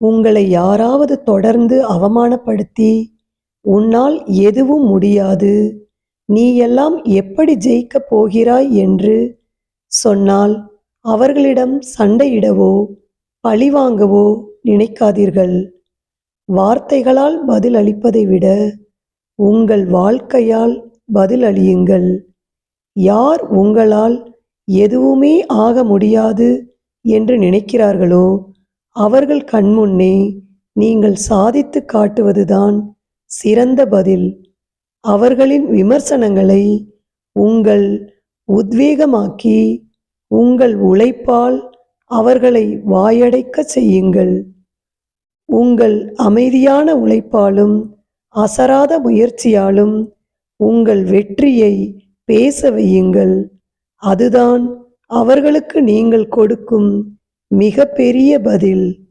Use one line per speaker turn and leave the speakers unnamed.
உங்களை யாராவது தொடர்ந்து அவமானப்படுத்தி உன்னால் எதுவும் முடியாது. நீ எல்லாம் எப்படி ஜெயிக்கப் போகிறாய் என்று சொன்னால் அவர்களிடம் சண்டையிடவோ பழிவாங்கவோ நினைக்காதீர்கள். வார்த்தைகளால் பதில் அளிப்பதை விட உங்கள் வாழ்க்கையால் பதில் அளியுங்கள் யார் உங்களால் எதுவுமே ஆக முடியாது என்று நினைக்கிறார்களோ அவர்கள் கண்முன்னே நீங்கள் சாதித்து காட்டுவதுதான் சிறந்த பதில். அவர்களின் விமர்சனங்களை உங்கள் உத்வேகமாக்கி உங்கள் உழைப்பால் அவர்களை வாயடைக்கச் செய்யுங்கள். உங்கள் அமைதியான உழைப்பாலும் அசராத முயற்சியாலும் உங்கள் வெற்றியை பேச வையுங்கள். அதுதான் அவர்களுக்கு நீங்கள் கொடுக்கும் மிகப்பெரிய பதில்.